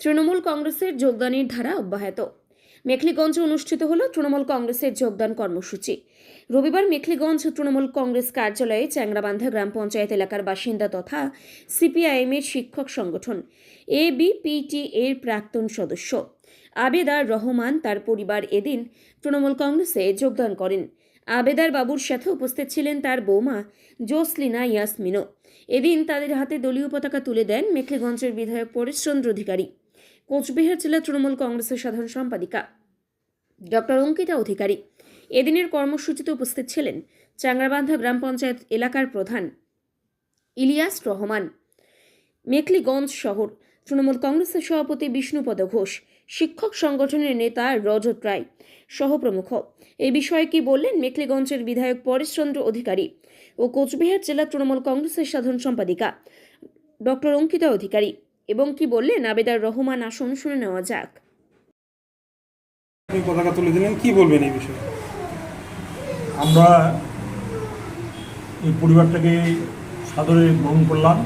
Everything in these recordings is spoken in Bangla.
তৃণমূল কংগ্রেসের যোগদানের ধারা অব্যাহত। মেখলিগঞ্জে অনুষ্ঠিত হল তৃণমূল কংগ্রেসের যোগদান কর্মসূচি। রবিবার মেখলিগঞ্জ তৃণমূল কংগ্রেস কার্যালয়ে চ্যাংরাবান্ধা গ্রাম পঞ্চায়েত এলাকার বাসিন্দা তথা সিপিআইএমের শিক্ষক সংগঠন এবিপিটি এর প্রাক্তন সদস্য আবেদার রহমান তার পরিবার এদিন তৃণমূল কংগ্রেসে যোগদান করেন। আবেদার বাবুর সাথে উপস্থিত ছিলেন তার বৌমা জোসলিনা ইয়াসমিনো এদিন তাদের হাতে দলীয় পতাকা তুলে দেন মেখলিগঞ্জের বিধায়ক পরেশচন্দ্র অধিকারী। কোচবিহার জেলা তৃণমূল কংগ্রেসের সাধারণ সম্পাদিকা। ডক্টর অঙ্কিতা অধিকারী। এদিনের কর্মসূচিতে উপস্থিত ছিলেন চাংরাবান্ধা গ্রাম পঞ্চায়েত এলাকার প্রধান ইলিয়াস রহমান। মেখলিগঞ্জ শহর তৃণমূল কংগ্রেসের সভাপতি বিষ্ণুপদ ঘোষ, শিক্ষক সংগঠনের নেতা রজত রায় সহ প্রমুখ। এই বিষয়ে কি বললেন মেখলিগঞ্জের বিধায়ক পরেশচন্দ্র অধিকারী ও কোচবিহার জেলা তৃণমূল কংগ্রেসের সাধারণ সম্পাদিকা ডক্টর অঙ্কিতা অধিকারী? এবং কি বললেন আবেদার রহমান? আসন, শুনে নেওয়া যাক। পতাকা তুলে দিলেন, কি বলবেন এই বিষয়ে? আমরা এই পরিবারটাকে সাদরে গ্রহণ করলাম।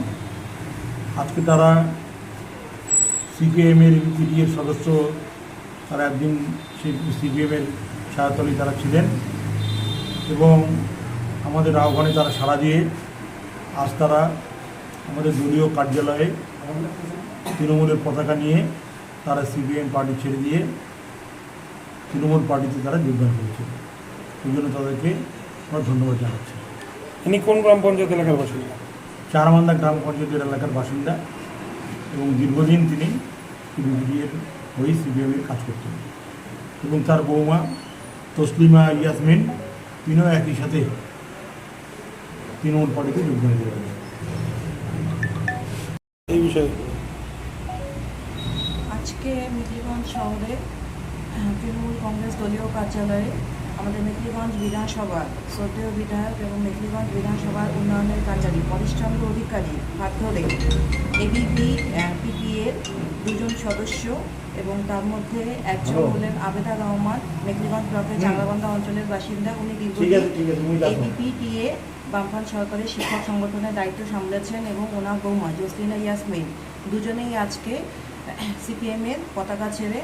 আজকে তারা সিপিএমের পিটিএর সদস্য, তারা একদিন সিপিএমের ছায়াতলে তারা ছিলেন এবং আমাদের আহ্বানে তারা সাড়া দিয়ে আজ তারা আমাদের দলীয় কার্যালয়ে তৃণমূলের পতাকা নিয়ে তারা সিপিএম পার্টি ছেড়ে দিয়ে তৃণমূল পার্টিতে তারা যোগদান করেছে ওই জন্য তাদেরকে আমরা ধন্যবাদ জানাচ্ছি। ইনি কোন গ্রাম পঞ্চায়েত এলাকার বাসিন্দা? চারমান্দা গ্রাম পঞ্চায়েতের এলাকার বাসিন্দা এবং দীর্ঘদিন তিনি পিডিপিডিএর হয়ে সিপিএমের কাজ করতেন। এবং তার বৌমা তসলিমা ইয়াসমিন তিনিও একই সাথে তৃণমূল পার্টিতে যোগদান করেন বিষয়ে? আজকে মেখলিগঞ্জ শহরে তৃণমূল কংগ্রেস দলীয় কার্যালয়ে আমাদের মেখলিগঞ্জ বিধানসভার শ্রদ্ধেয় বিধায়ক এবং মেখলিগঞ্জ বিধানসভার উন্নয়নের কাজারি পরেশচন্দ্র অধিকারী ধরে এবিপি পিপিএর দুজন সদস্য এবং তার মধ্যে একজন হলেন আবেদা রহমান মেখলিগঞ্জ ব্লকের হুম। অঞ্চলের বাসিন্দা। উনি এবিপিটিএ বামফ্রন্ট সরকারের শিক্ষক সংগঠনের দায়িত্ব সামলেছেন এবং ওনার বৌমা জসলিনা ইয়াসমিন। দুজনেই আজকে সিপিএমের পতাকা ছেড়ে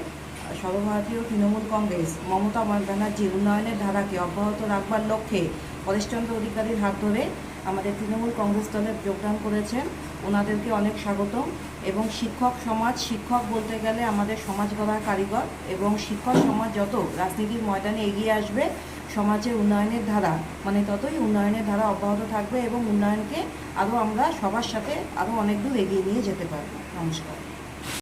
সর্বভারতীয় তৃণমূল কংগ্রেস, মমতা ব্যানার্জির উন্নয়নের ধারাকে অব্যাহত রাখবার লক্ষ্যে পরেশচন্দ্র অধিকারীর হাত ধরে আমাদের তৃণমূল কংগ্রেস দলে যোগদান করেছেন। ওনাদেরকে অনেক স্বাগতম এবং শিক্ষক সমাজ, শিক্ষক বলতে গেলে আমাদের সমাজ গড়ার কারিগর এবং শিক্ষক সমাজ যত রাজনীতির ময়দানে এগিয়ে আসবে, সমাজের উন্নয়নের ধারা মানে ততই উন্নয়নের ধারা অব্যাহত থাকবে এবং উন্নয়নকে আরও আমরা সবার সাথে আরও অনেক দূর এগিয়ে নিয়ে যেতে পারব। নমস্কার।